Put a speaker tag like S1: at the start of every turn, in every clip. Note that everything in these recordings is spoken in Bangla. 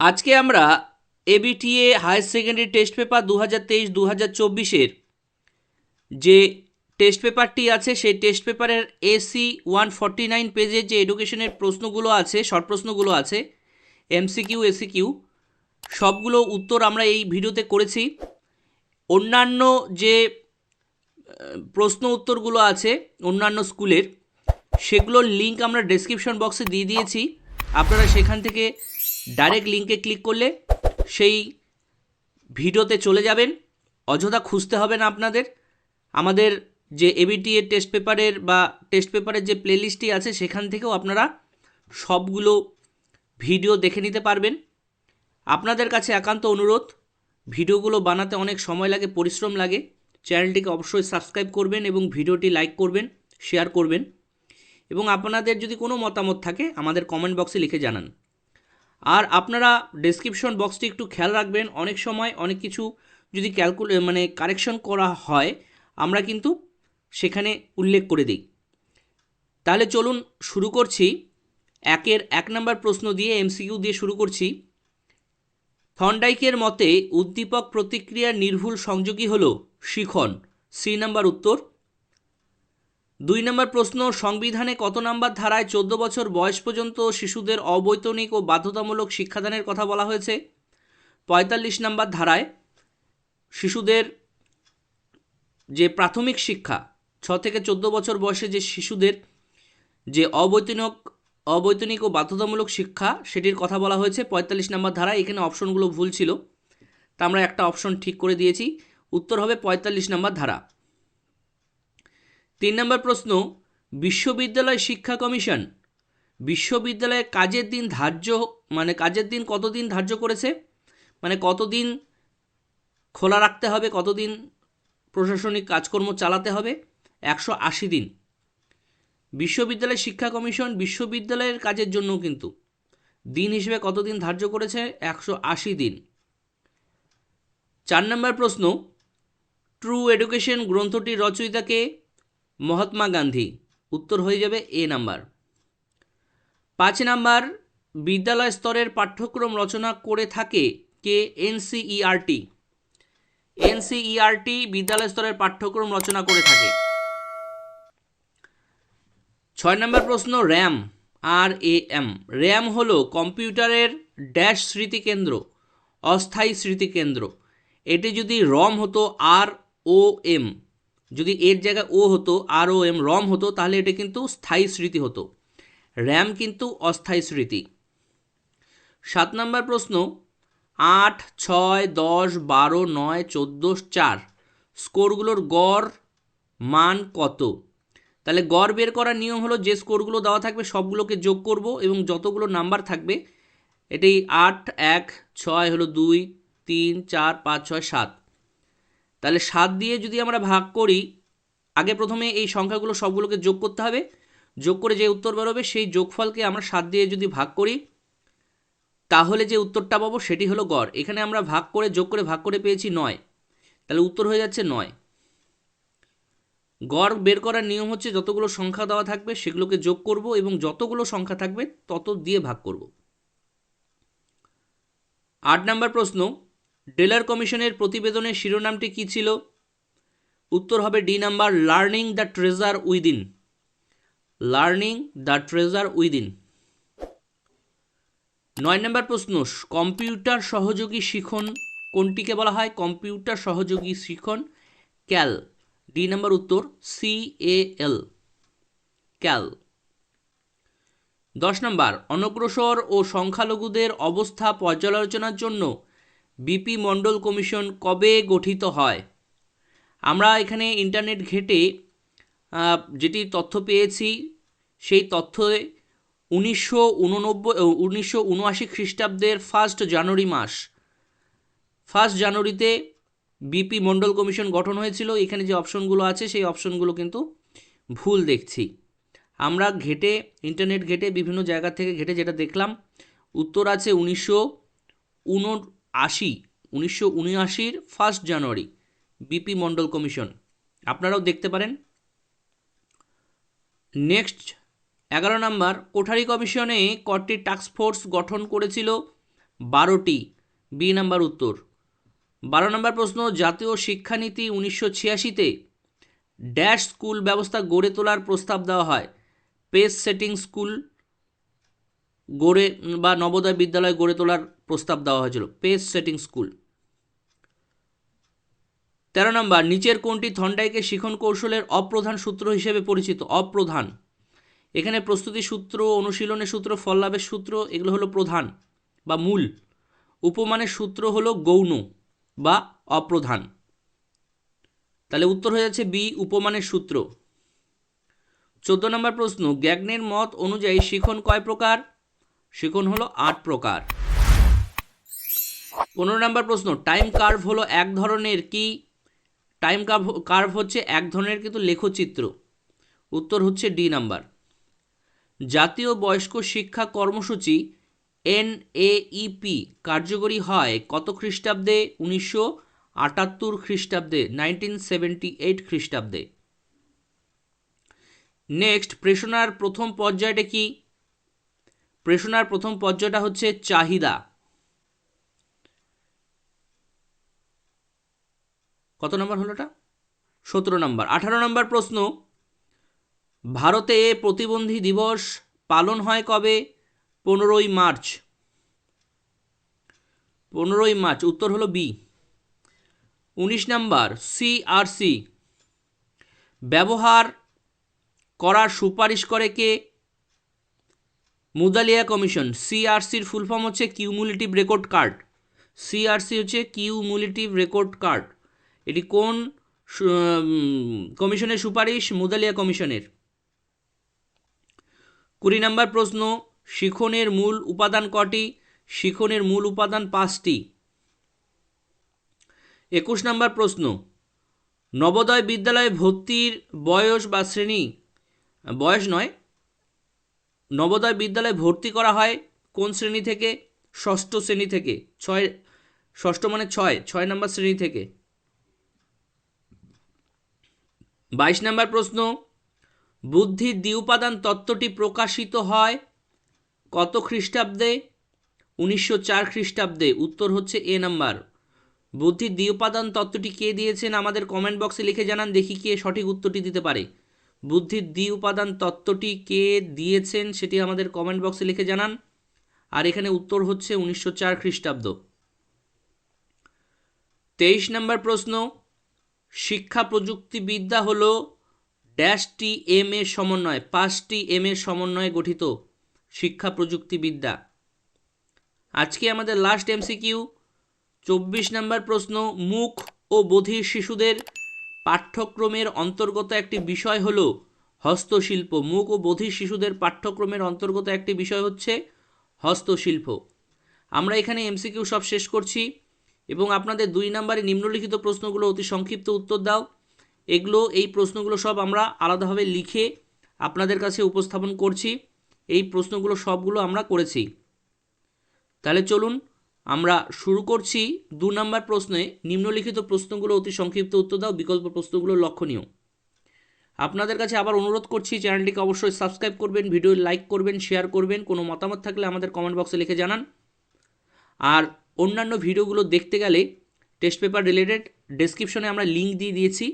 S1: আজকে আমরা ABTA higher secondary test paper দু হাজার তেইশ দু হাজার চব্বিশের যে টেস্ট পেপারটি আছে, সেই টেস্ট পেপারের এসি ওয়ান ফর্টি নাইন পেজের যে এডুকেশনের প্রশ্নগুলো আছে শর্ট প্রশ্নগুলো আছে এমসিকিউ এসিকিউ সবগুলো উত্তর আমরা এই ভিডিওতে করেছি। অন্যান্য যে প্রশ্ন উত্তরগুলো আছে, অন্যান্য স্কুলের, সেগুলোর লিঙ্ক আমরা ডেসক্রিপশন বক্সে দিয়ে দিয়েছি। আপনারা সেখান থেকে ডাইরেক্ট লিঙ্কে ক্লিক করলে সেই ভিডিওতে চলে যাবেন। অযথা খুঁজতে হবে না আপনাদের। আমাদের যে এবিটি এর টেস্ট পেপারের বা টেস্ট পেপারের যে প্লেলিস্টটি আছে, সেখান থেকেও আপনারা সবগুলো ভিডিও দেখে নিতে পারবেন। আপনাদের কাছে একান্ত অনুরোধ, ভিডিওগুলো বানাতে অনেক সময় লাগে, পরিশ্রম লাগে। চ্যানেলটিকে অবশ্যই সাবস্ক্রাইব করবেন এবং ভিডিওটি লাইক করবেন শেয়ার করবেন। এবং আপনাদের যদি কোনো মতামত থাকে, আমাদের কমেন্ট বক্সে লিখে জানান। আর আপনারা ডেসক্রিপশন বক্সটি একটু খেয়াল রাখবেন, অনেক সময় অনেক কিছু যদি ক্যালকুলে মানে কারেকশন করা হয়, আমরা কিন্তু সেখানে উল্লেখ করে দিই। তাহলে চলুন শুরু করছি। একের এক নম্বর প্রশ্ন দিয়ে এমসিকিউ দিয়ে শুরু করছি। থন্ডাইকের মতে উদ্দীপক প্রতিক্রিয়ার নির্ভুল সংযোগী হল শিখন। সি নাম্বার উত্তর। দুই নম্বর প্রশ্ন, সংবিধানে কত নম্বর ধারায় চোদ্দ বছর বয়স পর্যন্ত শিশুদের অবৈতনিক ও বাধ্যতামূলক শিক্ষাদানের কথা বলা হয়েছে? পঁয়তাল্লিশ নম্বর ধারায়, শিশুদের যে প্রাথমিক শিক্ষা, ছ থেকে চোদ্দ বছর বয়সে যে শিশুদের যে অবৈতনিক অবৈতনিক ও বাধ্যতামূলক শিক্ষা, সেটির কথা বলা হয়েছে। পঁয়তাল্লিশ নম্বর ধারায় এখানে অপশনগুলো ভুল ছিল। তা আমরা একটা অপশন ঠিক করে দিয়েছি। উত্তর হবে পঁয়তাল্লিশ নম্বর ধারা। তিন নম্বর প্রশ্ন, বিশ্ববিদ্যালয় শিক্ষা কমিশন, বিশ্ববিদ্যালয়ে কাজের দিন ধার্য মানে কাজের দিন কতদিন ধার্য করেছে? মানে কতদিন খোলা রাখতে হবে, কতদিন প্রশাসনিক কাজকর্ম চালাতে হবে? একশো আশি দিন। বিশ্ববিদ্যালয় শিক্ষা কমিশন বিশ্ববিদ্যালয়ের কাজের জন্য কিন্তু দিন হিসেবে কতদিন ধার্য করেছে? একশো আশি দিন। চার নম্বর প্রশ্ন ট্রু এডুকেশন গ্রন্থটির রচয়িতাকে মহাত্মা গান্ধী। উত্তর হয়ে যাবে এ নাম্বার। পাঁচ নাম্বার, বিদ্যালয় স্তরের পাঠ্যক্রম রচনা করে থাকে কে? এনসিইআরটি। এনসিইআরটি বিদ্যালয় স্তরের পাঠ্যক্রম রচনা করে থাকে। ছয় নম্বর প্রশ্ন, RAM, R A M. RAM হলো কম্পিউটারের ড্যাশ স্মৃতিকেন্দ্র, অস্থায়ী স্মৃতিকেন্দ্র। এটি যদি রম হতো, আর ও এম। যদি এর জায়গায় ও হতো আর ও এম রম হতো, তাহলে এটা কিন্তু স্থায়ী স্মৃতি হতো। র্যাম কিন্তু অস্থায়ী স্মৃতি। সাত নম্বর প্রশ্ন, আট, ছয়, দশ, বারো, নয়, চোদ্দ, চার, স্কোরগুলোর গড় মান কত? তাহলে গড় বের করার নিয়ম হলো যে স্কোরগুলো দেওয়া থাকবে সবগুলোকে যোগ করব এবং যতগুলো নাম্বার থাকবে, এটাই আট, এক, ছয় হলো দুই, তিন, চার, পাঁচ, ছয়, সাত। তাহলে সাত দিয়ে যদি আমরা ভাগ করি, আগে প্রথমে এই সংখ্যাগুলো সবগুলোকে যোগ করতে হবে। যোগ করে যে উত্তর বেরোবে, সেই যোগফলকে আমরা সাত দিয়ে যদি ভাগ করি, তাহলে যে উত্তরটা পাবো সেটি হলো গড়। এখানে আমরা ভাগ করে, যোগ করে, ভাগ করে পেয়েছি নয়। তাহলে উত্তর হয়ে যাচ্ছে নয়। গড় বের করার নিয়ম হচ্ছে যতগুলো সংখ্যা দেওয়া থাকবে সেগুলোকে যোগ করব এবং যতগুলো সংখ্যা থাকবে তত দিয়ে ভাগ করব। আট নম্বর প্রশ্ন ডেলার কমিশনের প্রতিবেদনের শিরোনামটি কী ছিল? উত্তর হবে D number, learning the treasure within. Learning the treasure within. নয় নম্বর প্রশ্ন, কম্পিউটার সহযোগী শিখন কোনটিকে বলা হয়? কম্পিউটার সহযোগী শিখন, ক্যাল। ডি নম্বর উত্তর সি এ এল ক্যাল। দশ নম্বর, অনগ্রসর ও সংখ্যালঘুদের অবস্থা পর্যালোচনার জন্য বিপি মণ্ডল কমিশন কবে গঠিত হয়? আমরা এখানে ইন্টারনেট ঘেটে যেটি তথ্য পেয়েছি, সেই তথ্যে উনিশশো উননব্বই উনিশশো উনআশি খ্রিস্টাব্দের ফার্স্ট জানুয়ারি মাস। ফার্স্ট জানুয়ারিতে বিপি মণ্ডল কমিশন গঠন হয়েছিল। এখানে যে অপশনগুলো আছে, সেই অপশনগুলো কিন্তু ভুল দেখছি। আমরা ঘেটে ইন্টারনেট ঘেটে বিভিন্ন জায়গা থেকে ঘেটে যেটা দেখলাম, উত্তর আছে উনিশশো উনআশি উনিশশো উনআশির first January B P Mandal commission আপনারাও দেখতে পারেন। নেক্সট এগারো নম্বর, কোঠারি কমিশনে কটি ফোর্স গঠন করেছিল? বারোটি। বি নাম্বার উত্তর। বারো নম্বর প্রশ্ন, জাতীয় শিক্ষানীতি উনিশশো ছিয়াশিতে ড্যাশ স্কুল ব্যবস্থা গড়ে তোলার প্রস্তাব দেওয়া হয়। পেস সেটিং স্কুল গড়ে বা নবোদয় বিদ্যালয় গড়ে তোলার প্রস্তাব দেওয়া হয়েছিল পেস সেটিং স্কুল তেরো নম্বর, নিচের কোনটি থন্ডাইকের শিখন কৌশলের অপ্রধান সূত্র হিসেবে পরিচিত? অপ্রধান। এখানে প্রস্তুতি সূত্র, অনুশীলনের সূত্র, ফললাভের সূত্র, এগুলো হলো প্রধান বা মূল। উপমানের সূত্র হলো গৌণ বা অপ্রধান। তাহলে উত্তর হয়ে যাচ্ছে বি, উপমানের সূত্র। চোদ্দ নম্বর প্রশ্ন, গ্যাগনের মত অনুযায়ী শিখন কয় প্রকার? শিখন হলো আট প্রকার। পনেরো নম্বর প্রশ্ন টাইম কার্ভ হলো এক ধরনের কি? টাইম কার্ভ কার্ভ হচ্ছে এক ধরনের কিন্তু লেখচিত্র। উত্তর হচ্ছে ডি নাম্বার। জাতীয় বয়স্ক শিক্ষা কর্মসূচি, এন এনএইপি কার্যকরী হয় কত খ্রিস্টাব্দে? উনিশশো আটাত্তর খ্রিস্টাব্দে নাইনটিন সেভেন্টি এইট খ্রিস্টাব্দে নেক্সট প্রেষণার প্রথম পর্যায়টা কি? প্রেষণার প্রথম পর্যায়টা হচ্ছে চাহিদা। কত নম্বর হলো এটা সতেরো নম্বর। আঠারো নম্বর প্রশ্ন, ভারতে প্রতিবন্ধী দিবস পালন হয় কবে? পনেরোই মার্চ। পনেরোই মার্চ, উত্তর হলো বি। উনিশ নাম্বার, সিআরসি। ব্যবহার করার সুপারিশ করে কে? মুদালিয়া কমিশন, সিআরসির ফুল ফর্ম হচ্ছে কিউমুলেটিভ রেকর্ড কার্ড সিআরসি হচ্ছে কিউমুলেটিভ রেকর্ড কার্ড এটি কোন কমিশনের সুপারিশ? মুদালিয়া কমিশনের। কুড়ি নম্বর প্রশ্ন, শিখনের মূল উপাদান কটি? শিখনের মূল উপাদান পাঁচটি। একুশ নম্বর প্রশ্ন, নবোদয় বিদ্যালয়ে ভর্তির বয়স বা শ্রেণি? বয়স নয় নবোদয় বিদ্যালয়ে ভর্তি করা হয় কোন শ্রেণি থেকে? ষষ্ঠ শ্রেণি থেকে। ছয়, ষষ্ঠ মানে ছয় ছয় নম্বর শ্রেণি থেকে। বাইশ নম্বর প্রশ্ন বুদ্ধির দ্বিউপাদান তত্ত্বটি প্রকাশিত হয় কত খ্রিস্টাব্দে? উনিশশো চার খ্রিস্টাব্দে। উত্তর হচ্ছে এ নাম্বার। বুদ্ধির দ্বিউপাদান তত্ত্বটি কে দিয়েছেন? আমাদের কমেন্ট বক্সে লিখে জানান, দেখি কে সঠিক উত্তরটি দিতে পারে। বুদ্ধির দ্বিউপাদান তত্ত্বটি কে দিয়েছেন সেটি আমাদের কমেন্ট বক্সে লিখে জানান। আর এখানে উত্তর হচ্ছে উনিশশো চার খ্রিস্টাব্দ। তেইশ নম্বর প্রশ্ন, শিক্ষা প্রযুক্তিবিদ্যা হলো ড্যাশটি এম এর সমন্বয়, পাঁচটি এম এর সমন্বয়ে গঠিত শিক্ষা প্রযুক্তিবিদ্যা আজকে আমাদের লাস্ট এমসিকিউ চব্বিশ নম্বর প্রশ্ন, মুখ ও বধির শিশুদের পাঠ্যক্রমের অন্তর্গত একটি বিষয় হলো হস্তশিল্প। মুখ ও বধির শিশুদের পাঠ্যক্রমের অন্তর্গত একটি বিষয় হচ্ছে হস্তশিল্প। আমরা এখানে এমসিকিউ সব শেষ করছি এবং আপনাদের দুই নম্বরে নিম্নলিখিত প্রশ্নগুলো অতি সংক্ষিপ্ত উত্তর দাও। এগুলো, এই প্রশ্নগুলো সব আমরা আলাদাভাবে লিখে আপনাদের কাছে উপস্থাপন করছি। এই প্রশ্নগুলো সবগুলো আমরা করেছি। তাহলে চলুন আমরা শুরু করছি দু নম্বর প্রশ্নে নিম্নলিখিত প্রশ্নগুলো অতি সংক্ষিপ্ত উত্তর দাও, বিকল্প প্রশ্নগুলো লক্ষণীয়। আপনাদের কাছে আবার অনুরোধ করছি, চ্যানেলটিকে অবশ্যই সাবস্ক্রাইব করবেন, ভিডিও লাইক করবেন, শেয়ার করবেন, কোনো মতামত থাকলে আমাদের কমেন্ট বক্সে লিখে জানান। আর অন্যান্য ভিডিওগুলো দেখতে গেলে টেস্ট পেপার রিলেটেড ডেসক্রিপশনে আমরা লিঙ্ক দিয়ে দিয়েছি,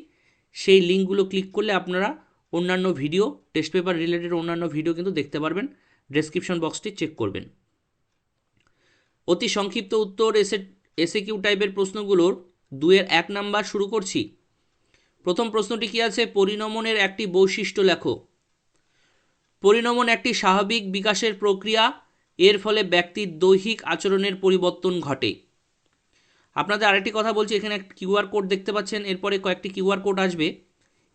S1: সেই লিঙ্কগুলো ক্লিক করলে আপনারা অন্যান্য ভিডিও, টেস্ট পেপার রিলেটেড অন্যান্য ভিডিও কিন্তু দেখতে পারবেন। ডেসক্রিপশন বক্সটি চেক করবেন। অতি সংক্ষিপ্ত উত্তর এসে এসে কিউ টাইপের প্রশ্নগুলোর দুয়ের এক নাম্বার শুরু করছি। প্রথম প্রশ্নটি কি আছে? পরিণমনের একটি বৈশিষ্ট্য লেখো। পরিণমন একটি স্বাভাবিক বিকাশের প্রক্রিয়া, এর ফলে ব্যক্তির দৈহিক আচরণের পরিবর্তন ঘটে। আপনাদের আরেকটি কথা বলছি, এখানে একটা কিউআর কোড দেখতে পাচ্ছেন, এরপরে কয়েকটি কিউআর কোড আসবে।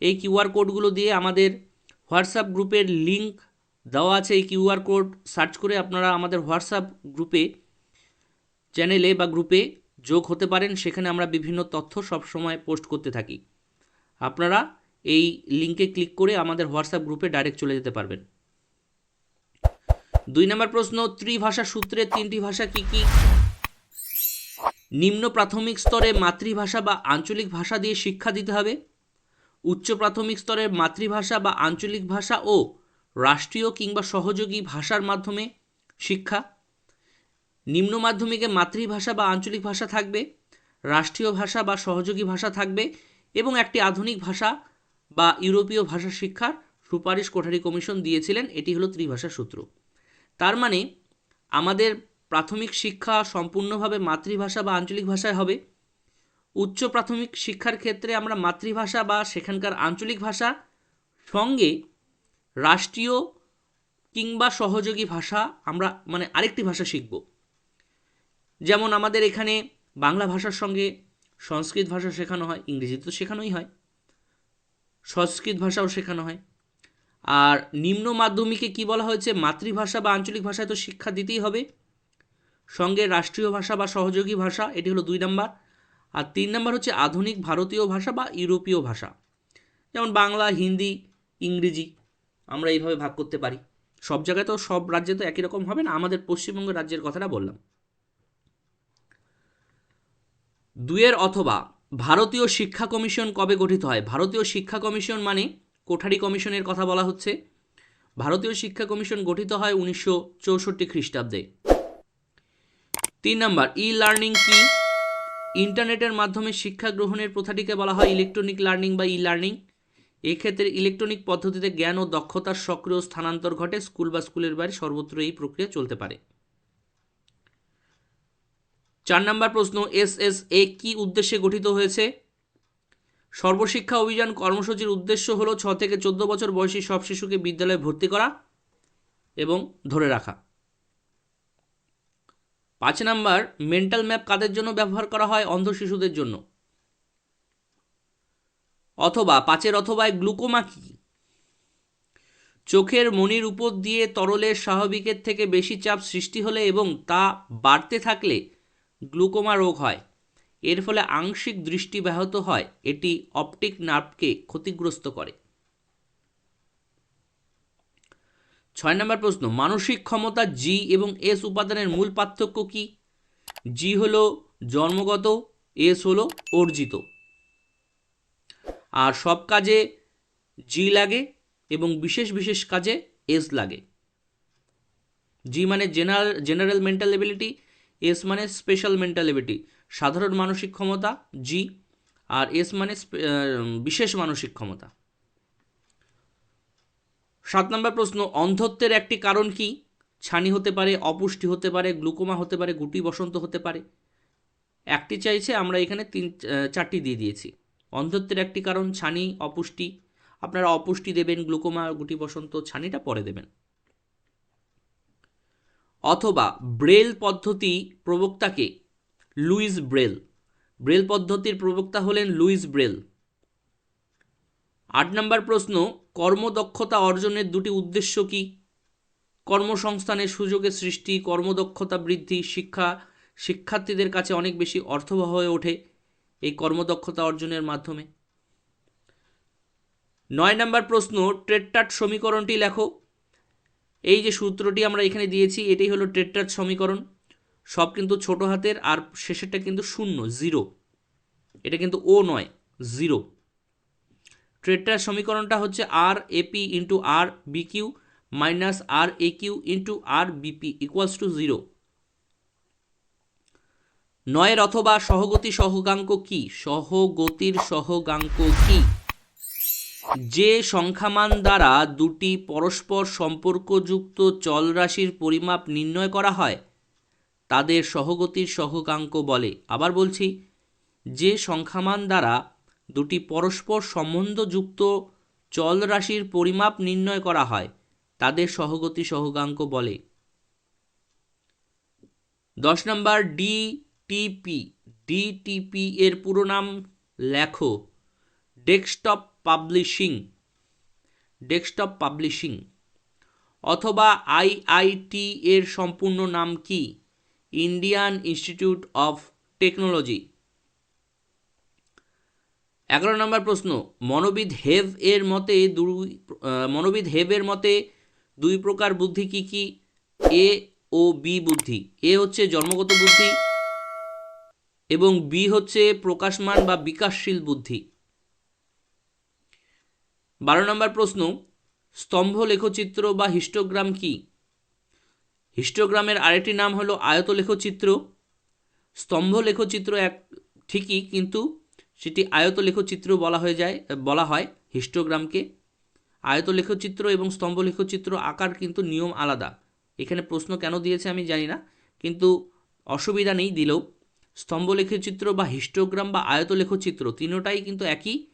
S1: এই কিউআর কোডগুলো দিয়ে আমাদের হোয়াটসঅ্যাপ গ্রুপের লিংক দেওয়া আছে, এই কিউআর কোড সার্চ করে আপনারা আমাদের হোয়াটসঅ্যাপ গ্রুপে চ্যানেলে বা গ্রুপে যোগ হতে পারেন, সেখানে আমরা বিভিন্ন তথ্য সবসময় পোস্ট করতে থাকি। আপনারা এই লিঙ্কে ক্লিক করে আমাদের হোয়াটসঅ্যাপ গ্রুপে ডাইরেক্ট চলে যেতে পারবেন। দুই নম্বর প্রশ্ন, ত্রিভাষা সূত্রের তিনটি ভাষা কি কি? নিম্ন প্রাথমিক স্তরে মাতৃভাষা বা আঞ্চলিক ভাষা দিয়ে শিক্ষা দিতে হবে। উচ্চ প্রাথমিক স্তরের মাতৃভাষা বা আঞ্চলিক ভাষা ও রাষ্ট্রীয় কিংবা সহযোগী ভাষার মাধ্যমে শিক্ষা। নিম্ন মাধ্যমিকে মাতৃভাষা বা আঞ্চলিক ভাষা থাকবে, রাষ্ট্রীয় ভাষা বা সহযোগী ভাষা থাকবে এবং একটি আধুনিক ভাষা বা ইউরোপীয় ভাষা শিক্ষার সুপারিশ কোঠারি কমিশন দিয়েছিলেন, এটি হলো ত্রিভাষা সূত্র। তার মানে আমাদের প্রাথমিক শিক্ষা সম্পূর্ণভাবে মাতৃভাষা বা আঞ্চলিক ভাষায় হবে। উচ্চ প্রাথমিক শিক্ষার ক্ষেত্রে আমরা মাতৃভাষা বা সেখানকার আঞ্চলিক ভাষা, সঙ্গে রাষ্ট্রীয় কিংবা সহযোগী ভাষা আমরা মানে আরেকটি ভাষা শিখব। যেমন আমাদের এখানে বাংলা ভাষার সঙ্গে সংস্কৃত ভাষা শেখানো হয় ইংরেজি তো শেখানোই হয়, সংস্কৃত ভাষাও শেখানো হয়। আর নিম্ন মাধ্যমিকে কি বলা হয়েছে? মাতৃভাষা বা আঞ্চলিক ভাষায় তো শিক্ষা দিতেই হবে। সঙ্গে রাষ্ট্রীয় ভাষা বা সহযোগী ভাষা, এটি হলো দুই নাম্বার। আর তিন নাম্বার হচ্ছে আধুনিক ভারতীয় ভাষা বা ইউরোপীয় ভাষা। যেমন বাংলা, হিন্দি, ইংরেজি, আমরা এইভাবে ভাগ করতে পারি। সব জায়গায় তো সব রাজ্যে তো একই রকম হবে না? আমাদের পশ্চিমবঙ্গ রাজ্যের কথাটা বললাম। দুয়ের অথবা ভারতীয় শিক্ষা কমিশন কবে গঠিত হয়? ভারতীয় শিক্ষা কমিশন মানে কোঠারি কমিশনের কথা বলা হচ্ছে। ভারতীয় শিক্ষা কমিশন গঠিত হয় উনিশশো চৌষট্টি খ্রিস্টাব্দে। তিন নম্বর ই লার্নিং কি? ইন্টারনেটের মাধ্যমে শিক্ষা গ্রহণের প্রথাটিকে বলা হয় ইলেকট্রনিক লার্নিং বা ই লার্নিং এক্ষেত্রে ইলেকট্রনিক পদ্ধতিতে জ্ঞান ও দক্ষতার সক্রিয় স্থানান্তর ঘটে। স্কুল বা স্কুলের বাইরে সর্বত্র এই প্রক্রিয়া চলতে পারে। চার নম্বর প্রশ্ন, এস এস এ কী উদ্দেশ্যে গঠিত হয়েছে? সর্বশিক্ষা অভিযান কর্মসূচির উদ্দেশ্য হলো ছ থেকে চোদ্দ বছর বয়সী সব শিশুকে বিদ্যালয়ে ভর্তি করা এবং ধরে রাখা। পাঁচ নাম্বার মেন্টাল ম্যাপ কাদের জন্য ব্যবহার করা হয়? অন্ধ শিশুদের জন্য। অথবা, পাঁচের অথবায় গ্লুকোমা কি? চোখের মনির উপর দিয়ে তরলের স্বাভাবিকের থেকে বেশি চাপ সৃষ্টি হলে এবং তা বাড়তে থাকলে গ্লুকোমা রোগ হয়। এর ফলে আংশিক দৃষ্টি ব্যাহত হয়, এটি অপটিক নার্ভকে ক্ষতিগ্রস্ত করে। ছয় নম্বর প্রশ্ন, মানসিক ক্ষমতা জি এবং এস উপাদানের মূল পার্থক্য কি? জি হলো জন্মগত এস হলো অর্জিত। আর সব কাজে জি লাগে এবং বিশেষ বিশেষ কাজে এস লাগে। জি মানে general general mental ability S মানে স্পেশাল মেন্টাল এবিলিটি সাধারণ মানসিক ক্ষমতা জি আর এস মানে বিশেষ মানসিক ক্ষমতা। সাত নম্বর প্রশ্ন, অন্ধত্বের একটি কারণ কি? ছানি হতে পারে, অপুষ্টি হতে পারে, গ্লুকোমা হতে পারে, গুটি বসন্ত হতে পারে। একটি চাইছে, আমরা এখানে তিন চারটি দিয়ে দিয়েছি। অন্ধত্বের একটি কারণ, ছানি, অপুষ্টি। আপনারা অপুষ্টি দেবেন, গ্লুকোমা, গুটি বসন্ত, ছানিটা পরে দেবেন। অথবা ব্রেল পদ্ধতি প্রবক্তাকে লুইস ব্রেল। ব্রেল পদ্ধতির প্রবক্তা হলেন লুইস ব্রেল। আট নম্বর প্রশ্ন, কর্মদক্ষতা অর্জনের দুটি উদ্দেশ্য কি? কর্মসংস্থানের সুযোগের সৃষ্টি, কর্মদক্ষতা বৃদ্ধি, শিক্ষা। শিক্ষার্থীদের কাছে অনেক বেশি অর্থবহ হয়ে ওঠে এই কর্মদক্ষতা অর্জনের মাধ্যমে। নয় নম্বর প্রশ্ন ট্রেট্টাট সমীকরণটি লেখো। এই যে সূত্রটি আমরা এখানে দিয়েছি, এটাই হলো ট্রেট্টাট সমীকরণ। সব কিন্তু ছোট হাতের আর শেষেরটা কিন্তু শূন্য, জিরো। এটা কিন্তু ও নয়, জিরো। ট্রেট্টার সমীকরণটা হচ্ছে R AP into R BQ minus R A Q into R BP equals to zero. নয়ের অথবা সহগতি সহগাঙ্ক কি? সহগতির সহগাঙ্ক কি? যে সংখ্যামান দ্বারা দুটি পরস্পর সম্পর্কযুক্ত চলরাশির পরিমাপ নির্ণয় করা হয়, তাদের সহগতির সহকাঙ্ক বলে। আবার বলছি, যে সংখ্যামান দ্বারা দুটি পরস্পর সম্বন্ধযুক্ত চলরাশির পরিমাপ নির্ণয় করা হয়, তাদের সহগতি সহগাঙ্ক বলে। দশ নম্বর ডিটিপি ডিটিপি এর পুরো নাম লেখো। ডেস্কটপ পাবলিশিং ডেস্কটপ পাবলিশিং, অথবা আইআইটি এর সম্পূর্ণ নাম কি? Indian institute of technology. এগারো নম্বর প্রশ্ন, মনোবিদ হেভ এর মতে দুই মনোবিদ হেভের মতে দুই প্রকার বুদ্ধি কি কি? এ ও বি বুদ্ধি। এ হচ্ছে জন্মগত বুদ্ধি এবং বি হচ্ছে প্রকাশমান বা বিকাশশীল বুদ্ধি। বারো নম্বর প্রশ্ন, স্তম্ভ, লেখচিত্র বা হিস্টোগ্রাম কি? হিস্টোগ্রামের আরেকটি নাম হলো আয়তলেখচিত্র। স্তম্ভ, লেখচিত্র এক ঠিকই, কিন্তু সেটি আয়তলেখচিত্র বলা হয়ে যায়, বলা হয় হিস্টোগ্রামকে। আয়তলেখচিত্র এবং স্তম্ভ, লেখচিত্র আকার কিন্তু নিয়ম আলাদা। এখানে প্রশ্ন কেন দিয়েছে আমি জানি না, কিন্তু অসুবিধা নেই দিলেও। স্তম্ভ, লেখচিত্র বা হিস্টোগ্রাম বা আয়তলেখচিত্র তিনোটাই কিন্তু একই।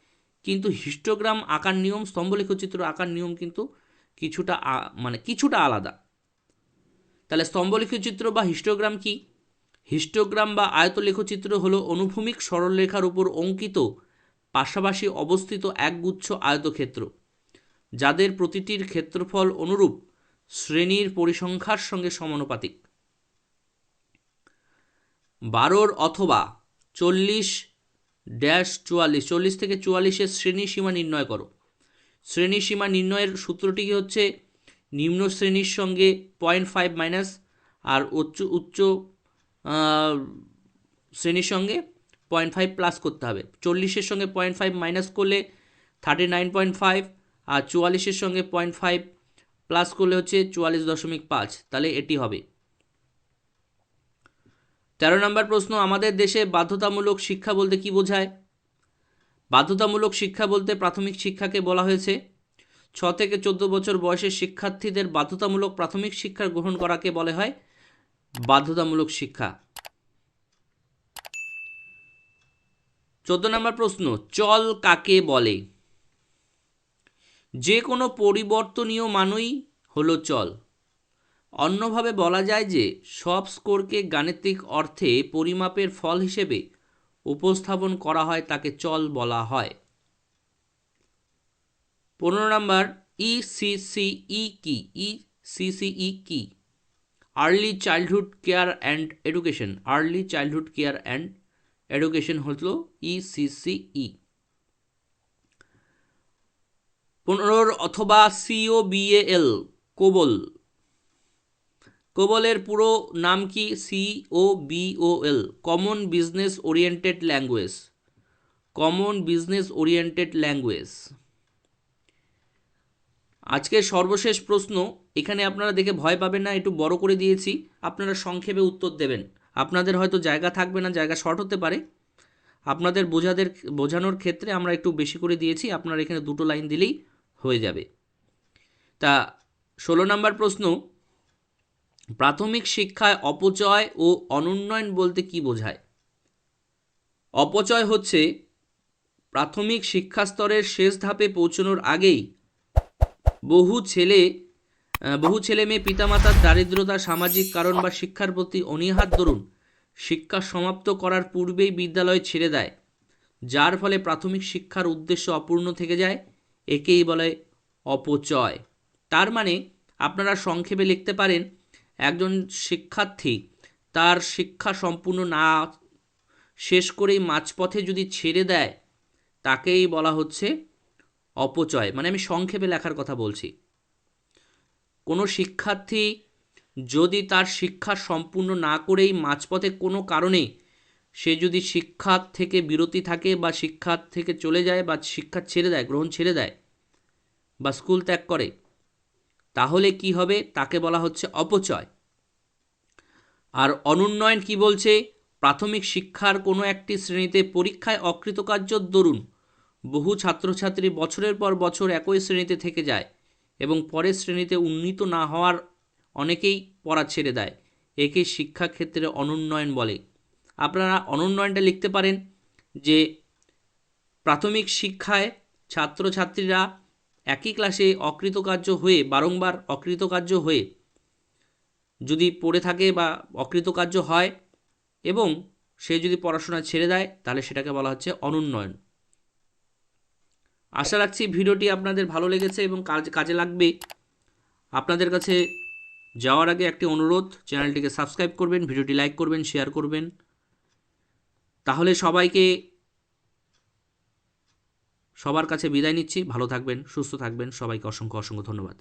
S1: কিন্তু হিস্টোগ্রাম আকার নিয়ম, স্তম্ভ লেখচিত্র, আকার নিয়ম কিন্তু কিছুটা মানে কিছুটা আলাদা। তাহলে স্তম্ভ লেখচিত্র বা হিস্টোগ্রাম কি? হিস্টোগ্রাম বা আয়তলেখচিত্র হলো অনুভূমিক সরলরেখার উপর অঙ্কিত, পাশাপাশি অবস্থিত একগুচ্ছ আয়তক্ষেত্র, যাদের প্রতিটির ক্ষেত্রফল অনুরূপ শ্রেণির পরিসংখ্যার সঙ্গে সমানুপাতিক। বারোর অথবা চল্লিশ ড্যাশ চুয়াল্লিশ, চল্লিশ থেকে চুয়াল্লিশের শ্রেণি সীমা নির্ণয় করো। শ্রেণি সীমা নির্ণয়ের সূত্রটি হচ্ছে নিম্ন শ্রেণির সঙ্গে পয়েন্ট ফাইভ মাইনাস আর উচ্চ উচ্চ শ্রেণির সঙ্গে পয়েন্ট ফাইভ প্লাস করতে হবে। চল্লিশের সঙ্গে পয়েন্ট ফাইভ মাইনাস করলে থার্টি নাইন পয়েন্ট ফাইভ আর চুয়াল্লিশের সঙ্গে পয়েন্ট ফাইভ প্লাস করলে হচ্ছে চুয়াল্লিশ দশমিক পাঁচ। তাহলে এটি হবে। তেরো নম্বর প্রশ্ন, আমাদের দেশে বাধ্যতামূলক শিক্ষা বলতে কি বোঝায়? বাধ্যতামূলক শিক্ষা বলতে প্রাথমিক শিক্ষাকে বলা হয়েছে। ছ থেকে চোদ্দ বছর বয়সের শিক্ষার্থীদের বাধ্যতামূলক প্রাথমিক শিক্ষা গ্রহণ করাকে বলে হয় বাধ্যতামূলক শিক্ষা। চোদ্দ নম্বর প্রশ্ন, চল কাকে বলে? যে কোনো পরিবর্তনীয় মানই হলো চল। অন্যভাবে বলা যায় যে, সব স্কোরকে গাণিতিক অর্থে পরিমাপের ফল হিসেবে উপস্থাপন করা হয় তাকে চল বলা হয়। পনেরো নম্বর ইসিসিই কি? ই ইসিসিই কি? Early childhood care and education. Early childhood care and education হলো ইসিসিই পনেরোর অথবা সিও বিএল কোবল। কোবলের পুরো নাম কি? C O B O L common business oriented language common business oriented language আজকের সর্বশেষ প্রশ্ন, এখানে আপনারা দেখে ভয় পাবেন না, একটু বড় করে দিয়েছি। আপনারা সংক্ষেপে উত্তর দেবেন। আপনাদের হয়তো জায়গা থাকবে না, জায়গা শর্ট হতে পারে। আপনাদের বোঝাদের, বোঝানোর ক্ষেত্রে আমরা একটু বেশি করে দিয়েছি, আপনারা এখানে দুটো লাইন দিলেই হয়ে যাবে। তা, ষোলো নম্বর প্রশ্ন প্রাথমিক শিক্ষায় অপচয় ও অনুন্নয়ন বলতে কি বোঝায়? অপচয় হচ্ছে প্রাথমিক শিক্ষা স্তরের শেষ ধাপে পৌঁছানোর আগেই বহু ছেলে বহু ছেলে মেয়ে, পিতামাতার দারিদ্রতা, সামাজিক কারণ বা শিক্ষার প্রতি অনীহার দরুন শিক্ষা সমাপ্ত করার পূর্বেই বিদ্যালয় ছেড়ে দেয়, যার ফলে প্রাথমিক শিক্ষার উদ্দেশ্য অপূর্ণ থেকে যায়, একেই বলে অপচয়। তার মানে আপনারা সংক্ষেপে লিখতে পারেন একজন শিক্ষার্থী তার শিক্ষা সম্পূর্ণ না শেষ করেই মাঝপথে যদি ছেড়ে দেয়, তাকেই বলা হচ্ছে অপচয়। মানে আমি সংক্ষেপে লেখার কথা বলছি। কোনো শিক্ষার্থী যদি তার শিক্ষা সম্পূর্ণ না করেই মাঝপথে কোনো কারণে সে যদি শিক্ষা থেকে বিরতি থাকে বা শিক্ষা থেকে চলে যায় বা শিক্ষা ছেড়ে দেয়, গ্রহণ ছেড়ে দেয় বা স্কুল ত্যাগ করে তাহলে কি হবে? তাকে বলা হচ্ছে অপচয়। আর অনুন্নয়ন কি বলছে? প্রাথমিক শিক্ষার কোনো একটি শ্রেণীতে পরীক্ষায় অকৃতকার্যর দরুন। বহু ছাত্রছাত্রী বছরের পর বছর একই শ্রেণীতে থেকে যায় এবং পরের শ্রেণীতে উন্নীত না হওয়ার অনেকেই পড়া ছেড়ে দেয়। একে শিক্ষাক্ষেত্রে অনুন্নয়ন বলে। আপনারা অনুন্নয়নটা লিখতে পারেন যে, প্রাথমিক শিক্ষায় ছাত্রছাত্রীরা একই ক্লাসে অকৃতকার্য হয়ে, বারংবার অকৃতকার্য হয়ে যদি পড়ে থাকে বা অকৃতকার্য হয় এবং সে যদি পড়াশোনা ছেড়ে দেয়, তাহলে সেটাকে বলা হচ্ছে অনুন্নয়ন। আশা রাখছি ভিডিওটি আপনাদের ভালো লেগেছে এবং কাজ, কাজে লাগবে। আপনাদের কাছে যাওয়ার আগে একটি অনুরোধ, চ্যানেলটিকে সাবস্ক্রাইব করবেন, ভিডিওটি লাইক করবেন, শেয়ার করবেন। তাহলে সবাইকে সবার কাছে বিদায় নিচ্ছি। ভালো থাকবেন সুস্থ থাকবেন। সবাইকে অসংখ্য অসংখ্য ধন্যবাদ।